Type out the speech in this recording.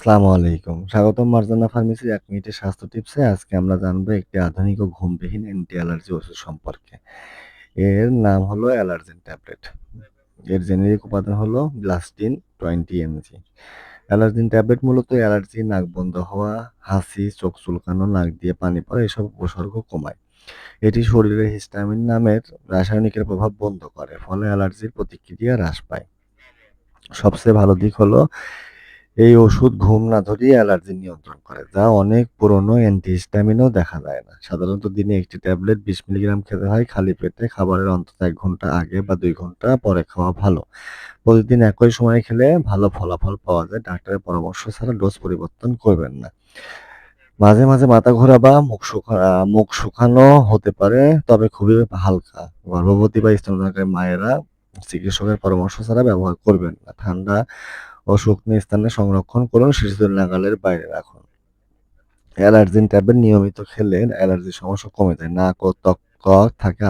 আসসালামু আলাইকুম। স্বাগতম মার্জানা ফার্মেসির এক মিনিটের স্বাস্থ্য টিপসে। আজকে আমরা জানব একটি আধুনিক ও ঘুমবিহীন অ্যান্টি অ্যালার্জি ওষুধ সম্পর্কে। এর নাম হলো অ্যালার্জেন ট্যাবলেট। এর জেনেরিক উপাদান হলো ব্লাস্টিন 20 এমজি। অ্যালার্জিন ট্যাবলেট মূলত অ্যালার্জি, নাক বন্ধ হওয়া, হাসি চোখ চুলকানো, নাক দিয়ে পানি পড়া এসব উপসর্গ কমায়। এটি শরীরে হিস্টামিন নামের রাসায়নিকের প্রভাব বন্ধ করে, ফলে অ্যালার্জির প্রতিক্রিয়া হ্রাস পায়। সবচেয়ে ভালো দিক হলো এই ওষুধ ঘুম না ধরিয়ে অ্যালার্জি নিয়ন্ত্রণ করে, যা অনেক পুরনো অ্যান্টিহিস্টামিনেও দেখা যায় না। সাধারণত দিনে একটি ট্যাবলেট ২০ মিলিগ্রাম খেতে হয়। খালি পেটে খাবারের অন্তত এক ঘণ্টা আগে বা দুই ঘণ্টা পরে খাওয়া ভালো। প্রতিদিন একই সময় খেলে ভালো ফলাফল পাওয়া যায়। ডাক্তারের পরামর্শ ছাড়া ডোজ পরিবর্তন করবেন না। মাঝে, মাঝে মাথা ঘোরা বা মুখ মুখ শুকানো হতে পারে, তবে খুবই হালকা। গর্ভবতী বা স্তন্যদানকারী মায়েরা চিকিৎসকের পরামর্শ ছাড়া ব্যবহার করবেন না। ঠান্ডা ও শুকনো স্থানে সংরক্ষণ করুন, শিশুদের নাগালের বাইরে রাখুন। অ্যালার্জিন ট্যাবলেট নিয়মিত খেলে অ্যালার্জির সমস্যা কমে যায়। নাক ও ত্বক থাকে